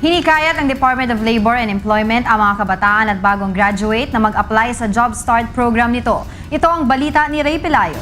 Hinikayat ng Department of Labor and Employment ang mga kabataan at bagong graduate na mag-apply sa Job Start program nito. Ito ang balita ni Ray Pelayo.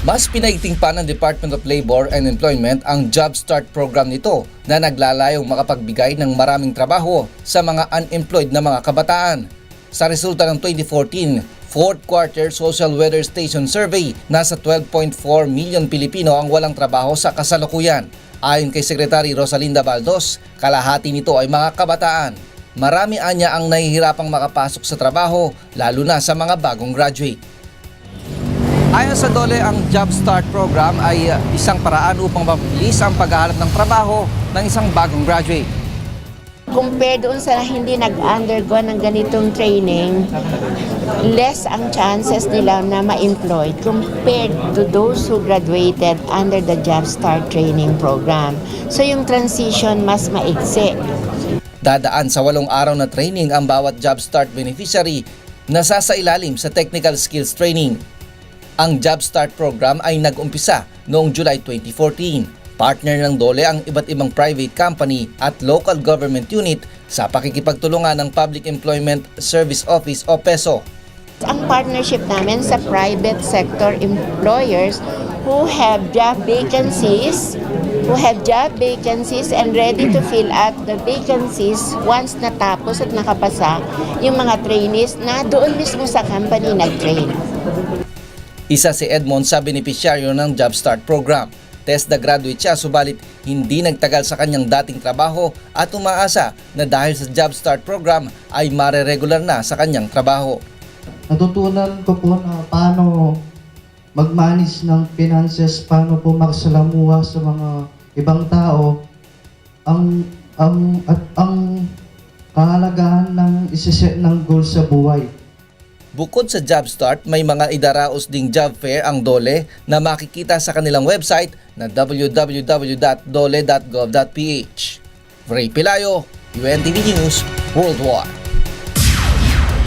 Mas pinaiting pa ng Department of Labor and Employment ang Job Start program nito na naglalayong makapagbigay ng maraming trabaho sa mga unemployed na mga kabataan. Sa resulta ng 2014 fourth quarter Social Weather Station Survey, nasa 12.4 million Pilipino ang walang trabaho sa kasalukuyan. Ayon kay Secretary Rosalinda Baldos, kalahati nito ay mga kabataan. Marami anya ang nahihirapang makapasok sa trabaho, lalo na sa mga bagong graduate. Ayon sa DOLE, ang Job Start program ay isang paraan upang mabilis ang paghahanap ng trabaho ng isang bagong graduate. Compare doon sa hindi nag-undergo ng ganitong training, less ang chances nila na ma-employed compared to those who graduated under the Job Training Program. So yung transition mas maigsi. Dadaan sa walong araw na training ang bawat Job beneficiary na sasailalim sa technical skills training. Ang Job program ay nag-umpisa noong July 2014. Partner ng DOLE ang iba't ibang private company at local government unit sa pakikipagtulungan ng Public Employment Service Office o PESO. Ang partnership namin sa private sector employers who have job vacancies, who have job vacancies and ready to fill up the vacancies once natapos at nakapasa yung mga trainees na doon mismo sa company nag-train. Isa si Edmond sa benepisyaryo ng Job Start program. TESDA graduate siya subalit hindi nagtagal sa kanyang dating trabaho at umaasa na dahil sa Job Start program ay mare-regular na sa kanyang trabaho. Natutunan ko po na paano mag-manage ng finances, paano po magsalamuha sa mga ibang tao, ang ang at ang kahalagahan ng isiset ng goal sa buhay. Bukod sa Job Start, may mga idaraos ding job fair ang DOLE na makikita sa kanilang website na www.dole.gov.ph. Ray Pilayo, UNTV News, Worldwide.